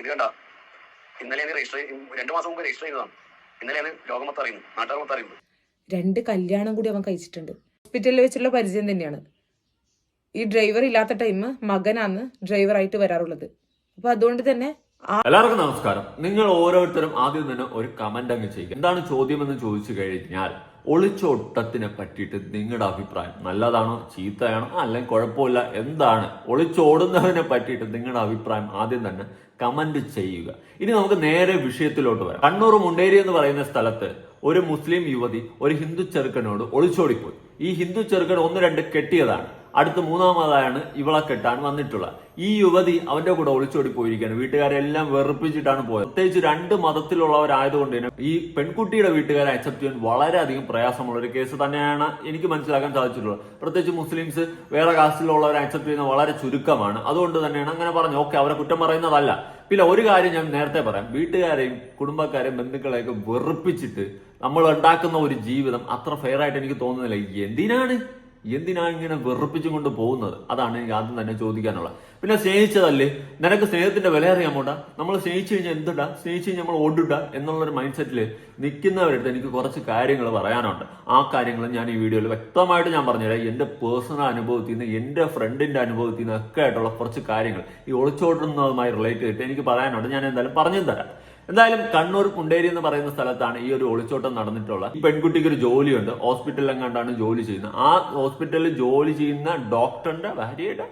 ഇത് കണ്ട ഇന്നലെയാണ് രജിസ്റ്റർ രണ്ടു മാസം മുമ്പ് രജിസ്റ്റർ ചെയ്തതാണ്. ഇന്നലെയാണ് ലോകം മൊത്തം അറിയുന്നത് നാട്ടുകാർ മൊത്തം അറിയുന്നത് രണ്ട് കല്യാണം കൂടി അവൻ കഴിച്ചിട്ടുണ്ട്. ഹോസ്പിറ്റലിൽ വെച്ചുള്ള പരിചയം തന്നെയാണ്. ഈ ഡ്രൈവർ ഇല്ലാത്ത ടൈം ഡ്രൈവർ ആയിട്ട് വരാറുള്ളത്. അപ്പൊ അതുകൊണ്ട് തന്നെ എല്ലാവർക്കും നമസ്കാരം. നിങ്ങൾ ഓരോരുത്തരും ആദ്യം തന്നെ ഒരു കമന്റ് അങ്ങ് ചെയ്യുക. എന്താണ് ചോദ്യം എന്ന് ചോദിച്ചു കഴിഞ്ഞാൽ ഒളിച്ചോട്ടത്തിനെ പറ്റിയിട്ട് നിങ്ങളുടെ അഭിപ്രായം നല്ലതാണോ ചീത്തയാണോ അല്ലെങ്കിൽ കുഴപ്പമില്ല എന്താണ്? ഒളിച്ചോടുന്നതിനെ പറ്റിയിട്ട് നിങ്ങളുടെ അഭിപ്രായം ആദ്യം തന്നെ കമന്റ് ചെയ്യുക. ഇനി നമുക്ക് നേരെ വിഷയത്തിലോട്ട് വരാം. കണ്ണൂർ മുണ്ടേരി എന്ന് പറയുന്ന സ്ഥലത്ത് ഒരു മുസ്ലിം യുവതി ഒരു ഹിന്ദു ചെറുക്കനോട് ഒളിച്ചോടിപ്പോയി. ഈ ഹിന്ദു ചെറുക്കൻ ഒന്ന് രണ്ട് കെട്ടിയതാണ്. അടുത്ത മൂന്നാമതായാണ് ഇവളെ കെട്ടാൻ വന്നിട്ടുള്ളത്. ഈ യുവതി അവന്റെ കൂടെ ഒളിച്ചോടി പോയിരിക്കുകയാണ്. വീട്ടുകാരെല്ലാം വെറുപ്പിച്ചിട്ടാണ് പോയത്. പ്രത്യേകിച്ച് രണ്ട് മതത്തിലുള്ളവരായതുകൊണ്ട് തന്നെ ഈ പെൺകുട്ടിയുടെ വീട്ടുകാരെ അക്സെപ്റ്റ് ചെയ്യാൻ വളരെയധികം പ്രയാസമുള്ള ഒരു കേസ് തന്നെയാണ് എനിക്ക് മനസ്സിലാക്കാൻ സാധിച്ചിട്ടുള്ളത്. പ്രത്യേകിച്ച് മുസ്ലിംസ് വേറെ കാസ്റ്റിലുള്ളവരെ അക്സെപ്റ്റ് ചെയ്യുന്ന വളരെ ചുരുക്കമാണ്. അതുകൊണ്ട് തന്നെയാണ് അങ്ങനെ പറഞ്ഞു ഓക്കെ അവരെ കുറ്റം പറയുന്നതല്ല. പിന്നെ ഒരു കാര്യം ഞാൻ നേരത്തെ പറയാം. വീട്ടുകാരെയും കുടുംബക്കാരെയും ബന്ധുക്കളെയൊക്കെ വെറുപ്പിച്ചിട്ട് നമ്മൾ ഉണ്ടാക്കുന്ന ഒരു ജീവിതം അത്ര ഫെയർ ആയിട്ട് എനിക്ക് തോന്നുന്നില്ല. എന്തിനാണ്? എന്തിനാണ് ഇങ്ങനെ വെറുപ്പിച്ചുകൊണ്ട് പോകുന്നത്? അതാണ് എനിക്ക് ആദ്യം തന്നെ ചോദിക്കാനുള്ളത്. പിന്നെ സ്നേഹിച്ചതല്ലേ? നിനക്ക് സ്നേഹത്തിന്റെ വില അറിയാമോടാ നമ്മൾ സ്നേഹിച്ചു കഴിഞ്ഞാൽ എന്തിടാ? സ്നേഹിച്ചു കഴിഞ്ഞാൽ നമ്മൾ എന്നുള്ള എന്നുള്ളൊരു മൈൻഡ് സെറ്റിൽ നിൽക്കുന്നവരടുത്ത് എനിക്ക് കുറച്ച് കാര്യങ്ങൾ പറയാനുണ്ട്. ആ കാര്യങ്ങൾ ഞാൻ ഈ വീഡിയോയിൽ വ്യക്തമായിട്ട് ഞാൻ പറഞ്ഞുതരാം. എന്റെ പേഴ്സണൽ അനുഭവത്തിൽ നിന്ന് എന്റെ ഫ്രണ്ടിന്റെ അനുഭവത്തിൽ നിന്ന് ഒക്കെ ആയിട്ടുള്ള കുറച്ച് കാര്യങ്ങൾ ഈ ഒളിച്ചോടുന്നതുമായി റിലേറ്റ് ചെയ്തിട്ട് എനിക്ക് പറയാനുണ്ട്. ഞാൻ എന്തായാലും പറഞ്ഞു തരാം എന്തായാലും കണ്ണൂർ പുണ്ടേരി എന്ന് പറയുന്ന സ്ഥലത്താണ് ഈ ഒരു ഒളിച്ചോട്ടം നടന്നിട്ടുള്ളത്. ഈ പെൺകുട്ടിക്ക് ഒരു ജോലിയുണ്ട്. ഹോസ്പിറ്റലിൽ കണ്ടാണ് ജോലി ചെയ്യുന്നത്. ആ ഹോസ്പിറ്റലിൽ ജോലി ചെയ്യുന്ന ഡോക്ടറിന്റെ ഭാര്യയുടെ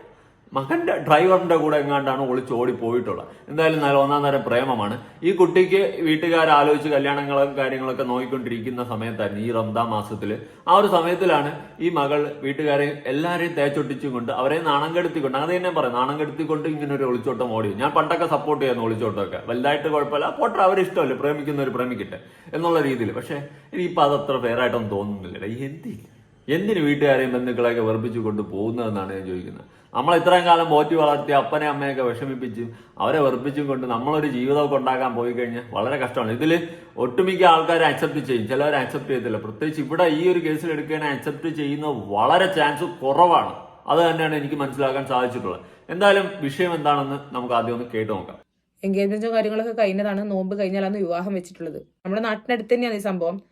മകന്റെ ഡ്രൈവറിന്റെ കൂടെ എങ്ങാണ്ടാണ് ഒളിച്ചോടി പോയിട്ടുള്ളത് എന്തായാലും നല്ല ഒന്നാം തരം പ്രേമമാണ്. ഈ കുട്ടിക്ക് വീട്ടുകാർ ആലോചിച്ച് കല്യാണങ്ങളും കാര്യങ്ങളൊക്കെ നോക്കിക്കൊണ്ടിരിക്കുന്ന സമയത്തായിരുന്നു ഈ റംദാ മാസത്തിൽ ആ ഒരു സമയത്തിലാണ് ഈ മകൾ വീട്ടുകാരെ എല്ലാവരെയും തേച്ചൊട്ടിച്ചും കൊണ്ട് അവരെ നാണം കെടുത്തിക്കൊണ്ട് അത് തന്നെ പറയാം നാണം കെടുത്തിക്കൊണ്ട് ഇങ്ങനെ ഒരു ഒളിച്ചോട്ടം ഓടി ഞാൻ പണ്ടൊക്കെ സപ്പോർട്ട് ചെയ്യുന്ന ഒളിച്ചോട്ടമൊക്കെ. വലുതായിട്ട് കുഴപ്പമില്ല. പോട്ടെ അവരിഷ്ടമല്ലേ? പ്രേമിക്കുന്ന പ്രേമിക്കുന്നവർ പ്രേമിക്കട്ടെ എന്നുള്ള രീതിയിൽ പക്ഷേ ഇനിയിപ്പോൾ അതത്ര അത്ര ഫെയറായിട്ടൊന്നും തോന്നുന്നില്ല എന്തില്ല എന്തിന് വീട്ടുകാരെയും ബന്ധുക്കളെയൊക്കെ വെറുപ്പിച്ചു കൊണ്ട് പോകുന്നതെന്നാണ് ഞാൻ ചോദിക്കുന്നത്. നമ്മൾ ഇത്രയും കാലം പോറ്റി വളർത്തി അപ്പനെ അമ്മയൊക്കെ വിഷമിപ്പിച്ചും അവരെ വെറുപ്പിച്ചും കൊണ്ട് നമ്മളൊരു ജീവിതമൊക്കെ ഉണ്ടാക്കാൻ പോയി കഴിഞ്ഞാൽ വളരെ കഷ്ടമാണ്. ഇതിൽ ഒട്ടുമിക്ക ആൾക്കാരെ അക്സെപ്റ്റ് ചെയ്യും. ചിലവർ അക്സെപ്റ്റ് ചെയ്യത്തില്ല. പ്രത്യേകിച്ച് ഇവിടെ ഈ ഒരു കേസിൽ എടുക്കാൻ അക്സെപ്റ്റ് ചെയ്യുന്ന വളരെ ചാൻസ് കുറവാണ്. അത് തന്നെയാണ് എനിക്ക് മനസ്സിലാക്കാൻ സാധിച്ചിട്ടുള്ളത്. എന്തായാലും വിഷയം എന്താണെന്ന് നമുക്ക് ആദ്യം ഒന്ന് കേട്ട് നോക്കാം. എൻഗേജ്മെന്റും കാര്യങ്ങളൊക്കെ കഴിഞ്ഞതാണ്. നോമ്പ് കഴിഞ്ഞാലാണ് വിവാഹം വെച്ചിട്ടുള്ളത്. നമ്മുടെ നാട്ടിനടുത്ത് തന്നെയാണ് ഈ സംഭവം.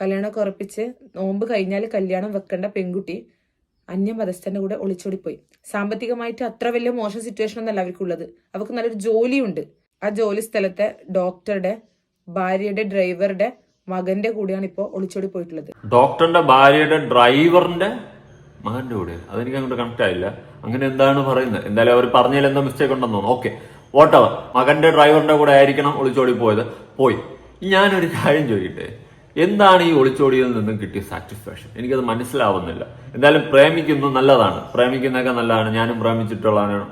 കല്യാണമൊക്കെ ഉറപ്പിച്ച് നോമ്പ് കഴിഞ്ഞാൽ കല്യാണം വെക്കേണ്ട പെൺകുട്ടി അന്യമതസ്ഥന്റെ കൂടെ ഒളിച്ചോടിപ്പോയി. സാമ്പത്തികമായിട്ട് അത്ര വലിയ മോശം സിറ്റുവേഷൻ ഒന്നല്ല അവർക്കുള്ളത്. അവർക്ക് നല്ലൊരു ജോലിയുണ്ട്. ആ ജോലി സ്ഥലത്തെ ഡോക്ടറുടെ ഭാര്യയുടെ ഡ്രൈവറുടെ മകന്റെ കൂടെയാണ് ഇപ്പോൾ ഒളിച്ചോടി പോയിട്ടുള്ളത് ഡോക്ടറിന്റെ ഭാര്യയുടെ ഡ്രൈവറിന്റെ മകന്റെ കൂടെ? അതെനിക്ക് അങ്ങോട്ട് കണക്ട് ആയില്ല. അങ്ങനെ എന്താണ് പറയുന്നത്? എന്തായാലും അവർ പറഞ്ഞതിൽ എന്താ മിസ്റ്റേക്ക് ഉണ്ടെന്ന് തോന്നുന്നു. ഓക്കെ വോട്ടവർ മകന്റെ ഡ്രൈവറിന്റെ കൂടെ ആയിരിക്കണം ഒളിച്ചോടി പോയത് പോയി ഞാനൊരു കാര്യം ചോദിക്കട്ടെ? എന്താണ് ഈ ഒളിച്ചോടിയിൽ നിന്നും കിട്ടിയ സാറ്റിസ്ഫാക്ഷൻ എനിക്കത് മനസ്സിലാവുന്നില്ല. എന്തായാലും പ്രേമിക്കുന്നു നല്ലതാണ്. പ്രേമിക്കുന്നതൊക്കെ നല്ലതാണ്. ഞാനും പ്രേമിച്ചിട്ടുള്ളതാണ്.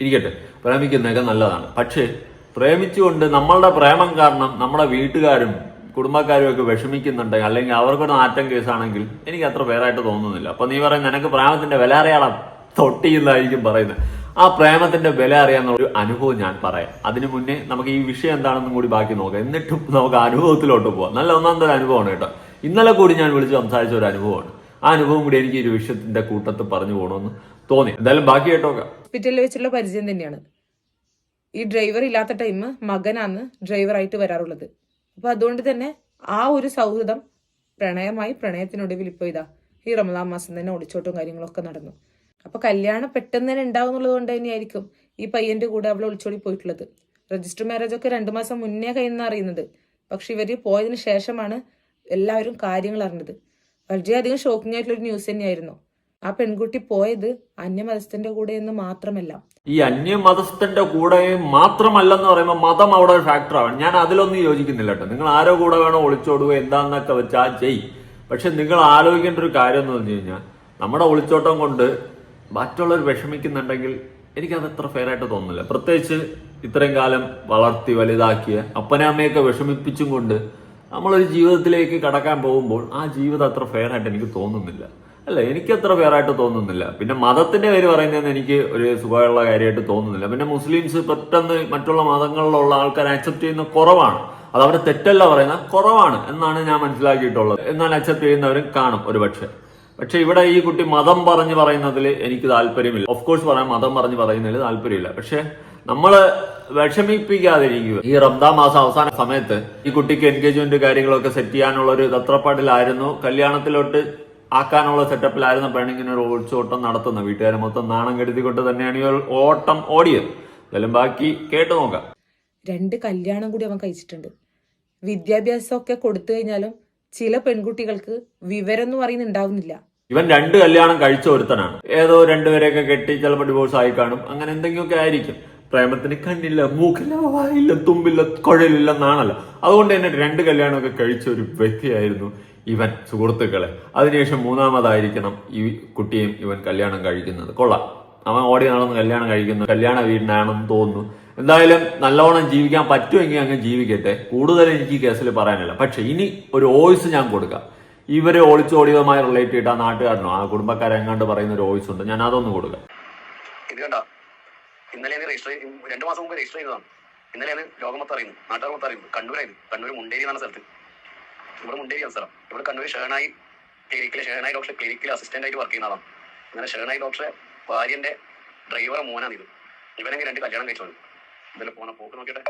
ഇരിക്കട്ടെ. പ്രേമിക്കുന്നതൊക്കെ നല്ലതാണ്. പക്ഷേ പ്രേമിച്ചുകൊണ്ട് നമ്മളുടെ പ്രേമം കാരണം നമ്മുടെ വീട്ടുകാരും കുടുംബക്കാരും ഒക്കെ വിഷമിക്കുന്നുണ്ടെങ്കിൽ അല്ലെങ്കിൽ അവർക്കൊരു നാറ്റം കേസാണെങ്കിൽ എനിക്ക് അത്ര വേറായിട്ട് തോന്നുന്നില്ല. അപ്പൊ നീ പറയുന്നത് നിനക്ക് പ്രേമത്തിന്റെ വില അറിയാളം? തൊട്ടിയെന്നായിരിക്കും പറയുന്നത്. ആ പ്രേമത്തിന്റെ വില അറിയാന്നുള്ള ഒരു അനുഭവം ഞാൻ പറയാം. അതിനു മുന്നേ നമുക്ക് ഈ വിഷയം എന്താണെന്നും കൂടി ബാക്കി നോക്കാം. എന്നിട്ടും നമുക്ക് അനുഭവത്തിലോട്ട് പോവാം. നല്ല ഒന്നാം തരം അനുഭവമാണ് കേട്ടോ. ഇന്നലെ കൂടി ഞാൻ വിളിച്ച് സംസാരിച്ച ഒരു അനുഭവമാണ്. ആ അനുഭവം കൂടി എനിക്ക് ഒരു വിഷയത്തിന്റെ കൂട്ടത്ത് പറഞ്ഞു പോകണമെന്ന് തോന്നി. എന്തായാലും ബാക്കി കേട്ടോക്കാം ഹോസ്പിറ്റലിൽ വെച്ചുള്ള പരിചയം തന്നെയാണ്. ഈ ഡ്രൈവർ ഇല്ലാത്ത ടൈം മകനാണ് ഡ്രൈവറായിട്ട് വരാറുള്ളത്. അപ്പൊ അതുകൊണ്ട് തന്നെ ആ ഒരു സൗഹൃദം പ്രണയമായി പ്രണയത്തിനൊടുവിൽ ഇപ്പോ ഇതാ ഈ റമദാൻ മാസം തന്നെ ഒളിച്ചോട്ടും കാര്യങ്ങളൊക്കെ നടന്നു. അപ്പൊ കല്യാണം പെട്ടെന്ന് തന്നെ ഉണ്ടാവുന്നുള്ളത് കൊണ്ട് തന്നെയായിരിക്കും ഈ പയ്യന്റെ കൂടെ അവൾ ഒളിച്ചോടി പോയിട്ടുള്ളത്. രജിസ്റ്റർ മാരേജ് ഒക്കെ രണ്ടു മാസം മുന്നേ കഴിയുന്ന അറിയുന്നത്. പക്ഷെ ഇവർ പോയതിന് ശേഷമാണ് എല്ലാവരും കാര്യങ്ങൾ അറിഞ്ഞത്. വളരെയധികം ഷോക്കിംഗ് ആയിട്ടുള്ള ഒരു ന്യൂസ് തന്നെയായിരുന്നു. ആ പെൺകുട്ടി പോയത് അന്യമതസ്ഥന്റെ കൂടെ എന്ന് മാത്രമല്ല. ഈ അന്യമതസ്ഥന്റെ കൂടെ മാത്രമല്ലെന്ന് പറയുമ്പോൾ മതം അവിടെ ഒരു ഫാക്ടറാണ് ഞാൻ അതിലൊന്നും യോജിക്കുന്നില്ല കേട്ടോ. നിങ്ങൾ ആരോ കൂടെ വേണോ ഒളിച്ചോടുക എന്താന്നൊക്കെ വെച്ചാൽ ചെയ് പക്ഷെ നിങ്ങൾ ആലോചിക്കേണ്ട ഒരു കാര്യം എന്ന് പറഞ്ഞു കഴിഞ്ഞാൽ നമ്മുടെ ഒളിച്ചോട്ടം കൊണ്ട് മറ്റുള്ളവർ വിഷമിക്കുന്നുണ്ടെങ്കിൽ എനിക്കത് അത്ര ഫെയർ ആയിട്ട് തോന്നുന്നില്ല. പ്രത്യേകിച്ച് ഇത്രയും കാലം വളർത്തി വലുതാക്കിയ അപ്പനെ അമ്മയൊക്കെ വിഷമിപ്പിച്ചും കൊണ്ട് നമ്മളൊരു ജീവിതത്തിലേക്ക് കടക്കാൻ പോകുമ്പോൾ ആ ജീവിതം അത്ര ഫെയർ ആയിട്ട് എനിക്ക് തോന്നുന്നില്ല. അല്ല എനിക്ക് അത്ര ഫെയർ ആയിട്ട് തോന്നുന്നില്ല. പിന്നെ മതത്തിന്റെ പേര് പറയുന്നതെന്ന് എനിക്ക് ഒരു സുഖമുള്ള കാര്യമായിട്ട് തോന്നുന്നില്ല. പിന്നെ മുസ്ലിംസ് പെട്ടെന്ന് മറ്റുള്ള മതങ്ങളിലുള്ള ആൾക്കാരെ അക്സെപ്റ്റ് ചെയ്യുന്ന കുറവാണ്. അത് അവരുടെ തെറ്റല്ല പറയുന്ന കുറവാണ് എന്നാണ് ഞാൻ മനസ്സിലാക്കിയിട്ടുള്ളത്. എന്നാൽ അക്സെപ്റ്റ് ചെയ്യുന്നവരും കാണും ഒരുപക്ഷെ. പക്ഷെ ഇവിടെ ഈ കുട്ടി മതം പറഞ്ഞ് പറയുന്നതിൽ എനിക്ക് താല്പര്യമില്ല. ഓഫ് കോഴ്സ് പറയാം മതം പറഞ്ഞ് പറയുന്നതിൽ താല്പര്യമില്ല. പക്ഷെ നമ്മൾ വിഷമിപ്പിക്കാതിരിക്കുക. ഈ റംദാ മാസം അവസാന സമയത്ത് ഈ കുട്ടിക്ക് എൻഗേജ്മെന്റ് കാര്യങ്ങളൊക്കെ സെറ്റ് ചെയ്യാനുള്ള ഒരു തത്രപ്പാടിലായിരുന്നു. കല്യാണത്തിലോട്ട് ആക്കാനുള്ള സെറ്റപ്പിലായിരുന്നു പെണ്ണിങ്ങനെ ഒരു ഓടിച്ചോട്ടം നടത്തുന്നത്. വീട്ടുകാരെ മൊത്തം നാണം കെടുത്തിക്കൊണ്ട് തന്നെയാണ് ഈ ഓട്ടം ഓടിയത്. എന്തായാലും ബാക്കി കേട്ടു നോക്കാം. രണ്ട് കല്യാണം കൂടി അവൻ കഴിച്ചിട്ടുണ്ട്. വിദ്യാഭ്യാസമൊക്കെ കൊടുത്തു കഴിഞ്ഞാലും ചില പെൺകുട്ടികൾക്ക് വിവരം എന്ന് പറയുന്നത് ഉണ്ടാവുന്നില്ല ഇവൻ രണ്ട് കല്യാണം കഴിച്ച ഒരുത്തനാണ്. ഏതോ രണ്ടുപേരെയൊക്കെ കെട്ടി ചിലപ്പോൾ ഡിവോഴ്സ് ആയി കാണും. അങ്ങനെ എന്തെങ്കിലുമൊക്കെ ആയിരിക്കും. പ്രേമത്തിന് കണ്ണില്ല മൂക്കില്ല വായില്ല തുമ്പില്ല കുഴലില്ല എന്നാണല്ലോ അതുകൊണ്ട് തന്നെ രണ്ട് കല്യാണമൊക്കെ കഴിച്ച ഒരു വ്യക്തിയായിരുന്നു ഇവൻ സുഹൃത്തുക്കളെ. അതിനുശേഷം മൂന്നാമതായിരിക്കണം ഈ കുട്ടിയും ഇവൻ കല്യാണം കഴിക്കുന്നത്. കൊള്ളാം. അവൻ ഓടി നടന്ന് കല്യാണം കഴിക്കുന്നു കല്യാണ വീടിനാണെന്ന് തോന്നുന്നു. എന്തായാലും നല്ലോണം ജീവിക്കാൻ പറ്റുമെങ്കിൽ അങ്ങ് ജീവിക്കട്ടെ. കൂടുതൽ എനിക്ക് കേസിൽ പറയാനില്ല. പക്ഷെ ഇനി ഒരു വോയിസ് ഞാൻ കൊടുക്കാം. ഇവരെ ഒളിച്ചോടിയതുമായി റിലേറ്റ് ചെയ്തിട്ട് ആ നാട്ടുകാരനോ ആ കുടുംബക്കാരെങ്ങാണ്ട് പറയുന്ന ഒരു വോയിസ് ഉണ്ട്. ഞാൻ അതൊന്നും കൊടുക്കാം. ഇത് ഇന്നലെയാണ് രജിസ്റ്റർ മാസം രജിസ്റ്റർ ചെയ്തതാണ്. ഇന്നലെയാണ് അറിയുന്നത് ക്ലിനിക്കിലെ ഷേണായി ഡോക്ടർ ക്ലിനിക്കിൽ അസിസ്റ്റന്റ് ആയിട്ട് വർക്ക് ചെയ്യുന്ന ആളാണ്. അങ്ങനെ ഷേണായി ഡോക്ടറെ ഭാര്യന്റെ ഡ്രൈവറെ മോനാണ് ഇത്. ഇവനെങ്കിൽ രണ്ട് കല്യാണം കഴിച്ചോളൂ ഇതെല്ലാം പോണ പോക്ക് നോക്കിയിട്ട്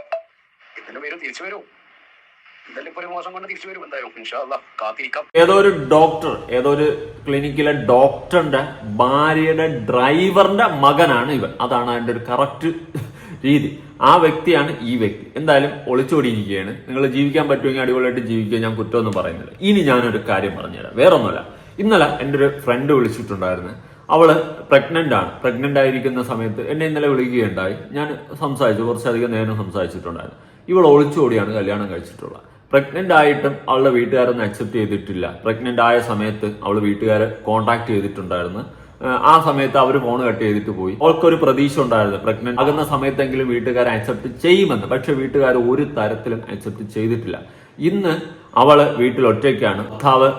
ഇതിന്റെ പേര് തിരിച്ചു വരും. ഏതോ ഒരു ഡോക്ടർ ഏതോ ഒരു ക്ലിനിക്കിലെ ഡോക്ടറിന്റെ ഭാര്യയുടെ ഡ്രൈവറിന്റെ മകനാണ് ഇവൻ. അതാണ് അതിന്റെ ഒരു കറക്റ്റ് രീതി. ആ വ്യക്തിയാണ് ഈ വ്യക്തി. എന്തായാലും ഒളിച്ചോടിയിരിക്കുകയാണ്. നിങ്ങൾ ജീവിക്കാൻ പറ്റുമെങ്കിൽ അടിപൊളിയായിട്ട് ജീവിക്കുക. ഞാൻ കുറ്റമൊന്നും പറയുന്നില്ല. ഇനി ഞാനൊരു കാര്യം പറഞ്ഞുതരാം. വേറൊന്നുമല്ല. ഇന്നലെ എന്റെ ഒരു ഫ്രണ്ട് വിളിച്ചിട്ടുണ്ടായിരുന്നു. അവൾ പ്രഗ്നന്റ് ആണ്. പ്രഗ്നന്റ് ആയിരിക്കുന്ന സമയത്ത് എന്നെ ഇന്നലെ വിളിക്കുകയുണ്ടായി. ഞാൻ സംസാരിച്ചു. കുറച്ചധികം നേരം സംസാരിച്ചിട്ടുണ്ടായിരുന്നു. ഇവൾ ഒളിച്ചോടിയാണ് കല്യാണം കഴിച്ചിട്ടുള്ളത്. പ്രഗ്നന്റ് ആയിട്ടും അവളുടെ വീട്ടുകാരൊന്നും അക്സെപ്റ്റ് ചെയ്തിട്ടില്ല. പ്രഗ്നന്റ് ആയ സമയത്ത് അവൾ വീട്ടുകാരെ കോൺടാക്ട് ചെയ്തിട്ടുണ്ടായിരുന്നു. ആ സമയത്ത് അവർ ഫോൺ കട്ട് ചെയ്തിട്ട് പോയി. അവൾക്കൊരു പ്രതീക്ഷ ഉണ്ടായിരുന്നു. പ്രഗ്നന്റ് ആകുന്ന സമയത്തെങ്കിലും വീട്ടുകാരെ അക്സെപ്റ്റ് ചെയ്യുമെന്ന്. പക്ഷെ വീട്ടുകാർ ഒരു തരത്തിലും അക്സെപ്റ്റ് ചെയ്തിട്ടില്ല. ഇന്ന് അവൾ വീട്ടിൽ ഒറ്റയ്ക്കാണ്. ഭർത്താവ്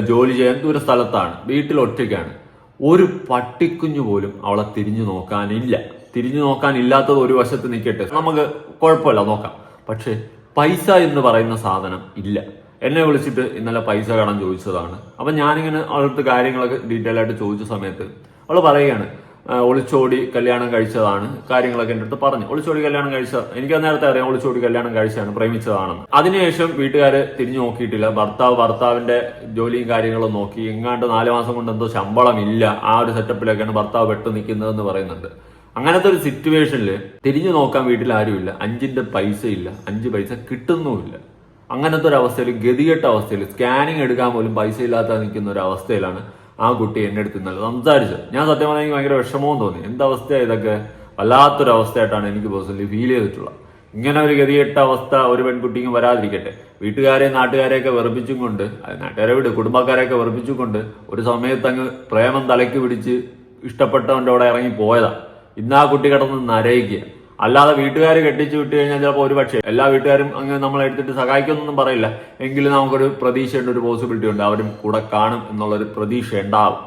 ജോലി ചെയ്യാൻ ദൂര സ്ഥലത്താണ്. വീട്ടിൽ ഒറ്റയ്ക്കാണ്. ഒരു പട്ടിക്കുഞ്ഞു പോലും അവളെ തിരിഞ്ഞു നോക്കാനില്ല. തിരിഞ്ഞു നോക്കാനില്ലാത്തത് ഒരു വശത്ത് നിൽക്കട്ടെ. നമുക്ക് കുഴപ്പമില്ല. നോക്കാം. പക്ഷെ പൈസ എന്ന് പറയുന്ന സാധനം ഇല്ല. എന്നെ വിളിച്ചിട്ട് ഇന്നലെ പൈസ കാണാൻ ചോദിച്ചതാണ്. അപ്പൊ ഞാനിങ്ങനെ അവളടുത്ത് കാര്യങ്ങളൊക്കെ ഡീറ്റെയിൽ ആയിട്ട് ചോദിച്ച സമയത്ത് അവൾ പറയുകയാണ് ഒളിച്ചോടി കല്യാണം കഴിച്ചതാണ് കാര്യങ്ങളൊക്കെ എന്റെ അടുത്ത് പറഞ്ഞു. ഒളിച്ചോടി കല്യാണം കഴിച്ച എനിക്ക് നേരത്തെ അറിയാം ഒളിച്ചോടി കല്യാണം കഴിച്ചതാണ് പ്രേമിച്ചതാണെന്ന്. അതിനുശേഷം വീട്ടുകാർ തിരിഞ്ഞു നോക്കിയിട്ടില്ല. ഭർത്താവ് ഭർത്താവിന്റെ ജോലിയും കാര്യങ്ങളും നോക്കി. എങ്ങാണ്ട് നാല് മാസം കൊണ്ട് എന്തോ ശമ്പളം ഇല്ല ആ ഒരു സെറ്റപ്പിലൊക്കെയാണ് ഭർത്താവ് പെട്ടു നിൽക്കുന്നതെന്ന് പറയുന്നുണ്ട്. അങ്ങനത്തെ ഒരു സിറ്റുവേഷനിൽ തിരിഞ്ഞു നോക്കാൻ വീട്ടിൽ ആരുമില്ല. അഞ്ചിന്റെ പൈസ ഇല്ല അഞ്ച് പൈസ കിട്ടുന്നുമില്ല. അങ്ങനത്തെ ഒരു അവസ്ഥയിൽ ഗതികെട്ട അവസ്ഥയിൽ സ്കാനിങ് എടുക്കാൻ പോലും പൈസ ഇല്ലാത്ത നിൽക്കുന്ന ഒരു അവസ്ഥയിലാണ് ആ കുട്ടി എന്റെ അടുത്ത് ഇന്നലെ സംസാരിച്ചത്. ഞാൻ സത്യം പറഞ്ഞാൽ എനിക്ക് ഭയങ്കര വിഷമവും തോന്നി. എന്തവസ്ഥയാണ് ഇതൊക്കെ? വല്ലാത്തൊരു അവസ്ഥയായിട്ടാണ് എനിക്ക് പേഴ്സണലി ഫീൽ ചെയ്തിട്ടുള്ളത്. ഇങ്ങനെ ഒരു ഗതികെട്ട അവസ്ഥ ഒരു പെൺകുട്ടിക്കും വരാതിരിക്കട്ടെ. വീട്ടുകാരെ നാട്ടുകാരെയൊക്കെ വെറുപ്പിച്ചും കൊണ്ട് നാട്ടുകാരെ വിട് കുടുംബക്കാരെയൊക്കെ വെറുപ്പിച്ചും കൊണ്ട് ഒരു സമയത്ത് അങ്ങ് പ്രേമം തലയ്ക്ക് പിടിച്ച് ഇഷ്ടപ്പെട്ടവന്റെ അവിടെ ഇറങ്ങി പോയതാ. ഇന്ന് ആ കുട്ടി കിടന്ന് നരയിക്കുക അല്ലാതെ വീട്ടുകാർ കെട്ടിച്ചു വിട്ട് കഴിഞ്ഞാൽ ചിലപ്പോൾ ഒരു പക്ഷേ എല്ലാ വീട്ടുകാരും അങ്ങനെ നമ്മളെ എടുത്തിട്ട് സഹായിക്കുമെന്നൊന്നും പറയില്ല. എങ്കിലും നമുക്കൊരു പ്രതീക്ഷയുണ്ട് ഒരു പോസിബിലിറ്റി ഉണ്ട്. അവരും കൂടെ കാണും എന്നുള്ളൊരു പ്രതീക്ഷ ഉണ്ടാവും.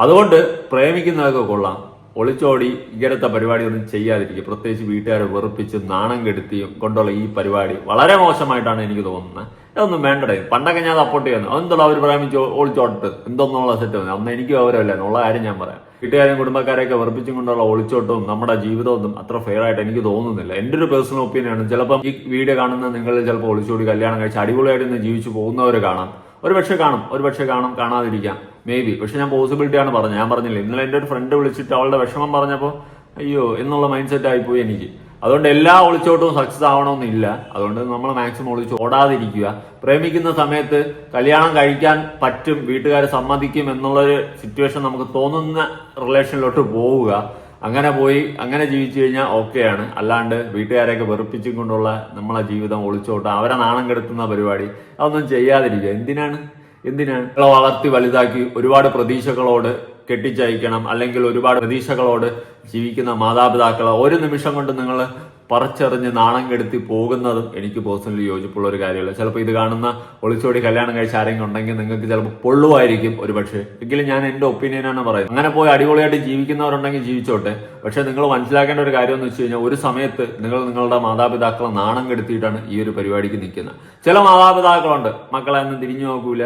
അതുകൊണ്ട് പ്രേമിക്കുന്നതൊക്കെ കൊള്ളാം. ഒളിച്ചോടി ഇങ്ങനത്തെ പരിപാടി ഒന്നും ചെയ്യാതിരിക്കുക. പ്രത്യേകിച്ച് വീട്ടുകാരെ വെറുപ്പിച്ച് നാണം കെടുത്തിയും കൊണ്ടുള്ള ഈ പരിപാടി വളരെ മോശമായിട്ടാണ് എനിക്ക് തോന്നുന്നത്. അതൊന്നും വേണ്ടടേ. പണ്ടൊക്കെ ഞാൻ സപ്പോർട്ട് ചെയ്യുന്നു അതെന്തുള്ള അവർ പ്രേമിച്ച് ഒളിച്ചോട്ട് എന്തൊന്നുള്ള സെറ്റ് അന്ന് എനിക്ക് അവരല്ല എന്നുള്ള കാര്യം ഞാൻ പറയാം. വീട്ടുകാരെയും കുടുംബക്കാരെയൊക്കെ വെറുപ്പിച്ചും കൊണ്ടുള്ള ഒളിച്ചോട്ടവും നമ്മുടെ ജീവിതമൊന്നും അത്ര ഫെയർ ആയിട്ട് എനിക്ക് തോന്നുന്നില്ല. എന്റെ ഒരു പേഴ്സണൽ ഒപ്പീനിയൻ ആണ്. ചിലപ്പം ഈ വീഡിയോ കാണുന്ന നിങ്ങൾ ചിലപ്പോൾ ഒളിച്ചോടി കല്യാണം കഴിച്ച് അടിപൊളിയായിട്ട് ഇന്ന് ജീവിച്ചു പോകുന്നവർ കാണാം. ഒരു പക്ഷേ കാണും ഒരു പക്ഷേ കാണും കാണാതിരിക്കാം. മേ ബി പക്ഷെ ഞാൻ പോസിബിലിറ്റി ആണ് പറഞ്ഞത്. ഞാൻ പറഞ്ഞില്ല ഇന്നലെ എന്റെ ഒരു ഫ്രണ്ട് വിളിച്ചിട്ട് അവളുടെ വിഷമം പറഞ്ഞപ്പോൾ അയ്യോ എന്നുള്ള മൈൻഡ് സെറ്റ് ആയിപ്പോയി എനിക്ക്. അതുകൊണ്ട് എല്ലാ ഒളിച്ചോട്ടവും സക്സസ് ആവണമെന്നില്ല. അതുകൊണ്ട് നമ്മൾ മാക്സിമം ഒളിച്ച് ഓടാതിരിക്കുക. പ്രേമിക്കുന്ന സമയത്ത് കല്യാണം കഴിക്കാൻ പറ്റും വീട്ടുകാർ സമ്മതിക്കും എന്നുള്ളൊരു സിറ്റുവേഷൻ നമുക്ക് തോന്നുന്ന റിലേഷനിലോട്ട് പോവുക. അങ്ങനെ പോയി അങ്ങനെ ജീവിച്ചു കഴിഞ്ഞാൽ ഓക്കെയാണ്. അല്ലാണ്ട് വീട്ടുകാരെയൊക്കെ വെറുപ്പിച്ചും കൊണ്ടുള്ള നമ്മളെ ജീവിതം ഒളിച്ചോട്ടം അവരെ നാണം കെടുത്തുന്ന പരിപാടി അതൊന്നും ചെയ്യാതിരിക്കുക. എന്തിനാണ്? എന്തിനാണ്? വളർത്തി വലുതാക്കി ഒരുപാട് പ്രതീക്ഷകളോട് കെട്ടിച്ചയക്കണം അല്ലെങ്കിൽ ഒരുപാട് പ്രതീക്ഷകളോട് ജീവിക്കുന്ന മാതാപിതാക്കൾ ഒരു നിമിഷം കൊണ്ട് നിങ്ങൾ പറിച്ചെറിഞ്ഞ് നാണം കെടുത്തി പോകുന്നതും എനിക്ക് പേഴ്സണലി യോജിപ്പുള്ള ഒരു കാര്യമല്ല. ചിലപ്പോൾ ഇത് കാണുന്ന ഒളിച്ചോടി കല്യാണം കഴിച്ച ആരെങ്കിലും ഉണ്ടെങ്കിൽ നിങ്ങൾക്ക് ചിലപ്പോൾ പൊള്ളുമായിരിക്കും ഒരു പക്ഷേ എങ്കിലും ഞാൻ എന്റെ ഒപ്പീനിയനാണ് പറയുന്നത്. അങ്ങനെ പോയി അടിപൊളിയായിട്ട് ജീവിക്കുന്നവരുണ്ടെങ്കിൽ ജീവിച്ചോട്ടെ. പക്ഷെ നിങ്ങൾ മനസ്സിലാക്കേണ്ട ഒരു കാര്യം എന്ന് വെച്ച് കഴിഞ്ഞാൽ ഒരു സമയത്ത് നിങ്ങൾ നിങ്ങളുടെ മാതാപിതാക്കളെ നാണം കെടുത്തിയിട്ടാണ് ഈ ഒരു പരിപാടിക്ക് നിൽക്കുന്നത്. ചില മാതാപിതാക്കളുണ്ട്. മക്കളെ ഒന്നും തിരിഞ്ഞു നോക്കൂല.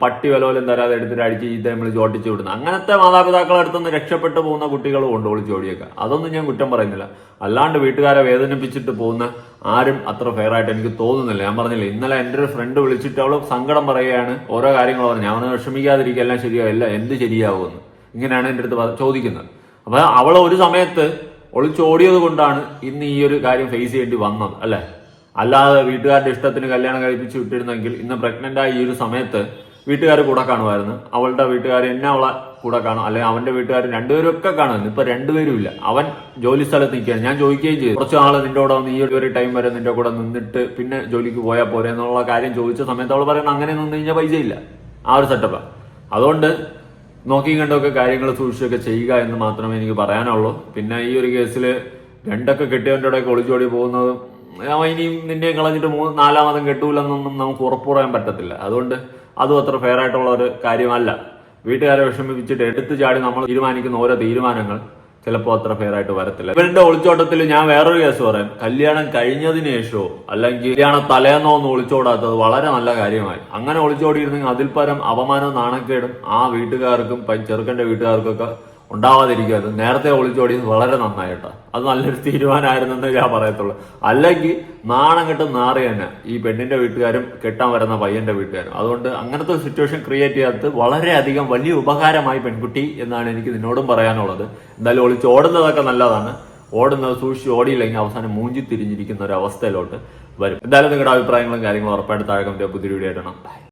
പട്ടി വലോലം തരാതെ എടുത്തിട്ട് അടിച്ച് ചീത്ത നമ്മൾ ചോട്ടിച്ചു വിടുന്നത് അങ്ങനത്തെ മാതാപിതാക്കളെ അടുത്തുനിന്ന് രക്ഷപ്പെട്ടു പോകുന്ന കുട്ടികളും ഉണ്ട് ഒളിച്ചോടിയൊക്കെ അതൊന്നും ഞാൻ കുറ്റം പറയുന്നില്ല. അല്ലാണ്ട് വീട്ടുകാരെ വേദനിപ്പിച്ചിട്ട് പോകുന്ന ആരും അത്ര ഫെയർ ആയിട്ട് എനിക്ക് തോന്നുന്നില്ല. ഞാൻ പറഞ്ഞില്ല ഇന്നലെ എന്റെ ഒരു ഫ്രണ്ട് വിളിച്ചിട്ട് അവൾ സങ്കടം പറയുകയാണ് ഓരോ കാര്യങ്ങൾ പറഞ്ഞു. അവനെ വിഷമിക്കാതിരിക്കുക എല്ലാം ശരിയാവില്ല എന്ത് ശരിയാവുമെന്ന്. ഇങ്ങനെയാണ് എന്റെ അടുത്ത് ചോദിക്കുന്നത്. അപ്പൊ അവൾ ഒരു സമയത്ത് ഒളിച്ചോടിയത് കൊണ്ടാണ് ഇന്ന് ഈ ഒരു കാര്യം ഫേസ് ചെയ്യേണ്ടി വന്നത് അല്ലെ? അല്ലാതെ വീട്ടുകാരുടെ ഇഷ്ടത്തിന് കല്യാണം കഴിപ്പിച്ച് വിട്ടിരുന്നെങ്കിൽ ഇന്ന് പ്രഗ്നന്റ് ആയി ഈ ഒരു സമയത്ത് വീട്ടുകാർ കൂടെ കാണുമായിരുന്നു. അവളുടെ വീട്ടുകാർ എന്നെ അവളെ കൂടെ കാണും. അല്ലെങ്കിൽ അവന്റെ വീട്ടുകാർ രണ്ടുപേരും ഒക്കെ കാണുന്നു ഇപ്പൊ രണ്ടുപേരും ഇല്ല. അവൻ ജോലി സ്ഥലത്ത് നിൽക്കുകയാണ്. ഞാൻ ചോദിക്കുകയും ചെയ്തു. കുറച്ച് നാളെ നിന്റെ കൂടെ വന്ന് ഈ ഒരു ടൈം വരെ നിന്റെ കൂടെ നിന്നിട്ട് പിന്നെ ജോലിക്ക് പോയാൽ പോരെ എന്നുള്ള കാര്യം ചോദിച്ച സമയത്ത് അവൾ പറയുന്നത് അങ്ങനെ നിന്ന് കഴിഞ്ഞാൽ പൈസ ഇല്ല ആ ഒരു സെറ്റപ്പാണ് അതുകൊണ്ട് നോക്കിയും കണ്ടൊക്കെ കാര്യങ്ങൾ സൂക്ഷിച്ചൊക്കെ ചെയ്യുക എന്ന് മാത്രമേ എനിക്ക് പറയാനുള്ളൂ. പിന്നെ ഈ ഒരു കേസിൽ രണ്ടൊക്കെ കിട്ടിയവന്റെ ഒളിച്ചോടി പോകുന്നത് ഇനിയും നിന്നെ കളഞ്ഞിട്ട് മൂന്ന് നാലാമതും കെട്ടൂലെന്നൊന്നും നമുക്ക് ഉറപ്പ് പറയാൻ പറ്റത്തില്ല. അതുകൊണ്ട് അതും അത്ര ഫെയർ ആയിട്ടുള്ള ഒരു കാര്യമല്ല. വീട്ടുകാരെ വിഷമിപ്പിച്ചിട്ട് എടുത്തു ചാടി നമ്മൾ തീരുമാനിക്കുന്ന ഓരോ തീരുമാനങ്ങൾ ചിലപ്പോൾ അത്ര ഫെയർ ആയിട്ട് വരത്തില്ല. ഇവരുടെ ഒളിച്ചോട്ടത്തിൽ ഞാൻ വേറൊരു കേസ് പറയാം. കല്യാണം കഴിഞ്ഞതിന് ശേഷമോ അല്ലെങ്കിൽ കല്യാണം തലേന്നോ ഒന്ന് ഒളിച്ചോടാത്തത് വളരെ നല്ല കാര്യമായി. അങ്ങനെ ഒളിച്ചോടിയിരുന്നെങ്കിൽ അതിൽ പരം അപമാനവും നാണക്കേടും ആ വീട്ടുകാർക്കും ചെറുക്കന്റെ വീട്ടുകാർക്കൊക്കെ ഉണ്ടാവാതിരിക്കുന്നത് നേരത്തെ ഒളിച്ചോടിയത് വളരെ നന്നായിട്ട് അത് നല്ലൊരു തീരുമാനമായിരുന്നെന്ന് ഞാൻ പറയത്തുള്ളൂ. അല്ലെങ്കിൽ നാണം കിട്ടും നാറി തന്നെ ഈ പെണ്ണിന്റെ വീട്ടുകാരും കെട്ടാൻ വരുന്ന പയ്യന്റെ വീട്ടുകാരും. അതുകൊണ്ട് അങ്ങനത്തെ ഒരു സിറ്റുവേഷൻ ക്രിയേറ്റ് ചെയ്യാത്തത് വളരെയധികം വലിയ ഉപകാരമായി പെൺകുട്ടി എന്നാണ് എനിക്ക് നിന്നോടും പറയാനുള്ളത്. എന്തായാലും ഒളിച്ചോടുന്നതൊക്കെ നല്ലതാണ്. ഓടുന്നത് സൂക്ഷിച്ച് ഓടിയില്ലെങ്കിൽ അവസാനം മൂഞ്ചി തിരിഞ്ഞിരിക്കുന്ന ഒരു അവസ്ഥയിലോട്ട് വരും. എന്തായാലും നിങ്ങളുടെ അഭിപ്രായങ്ങളും കാര്യങ്ങളും ഉറപ്പായിട്ട് താഴെ പുതിയ വീഡിയോ ആയിട്ടാണ്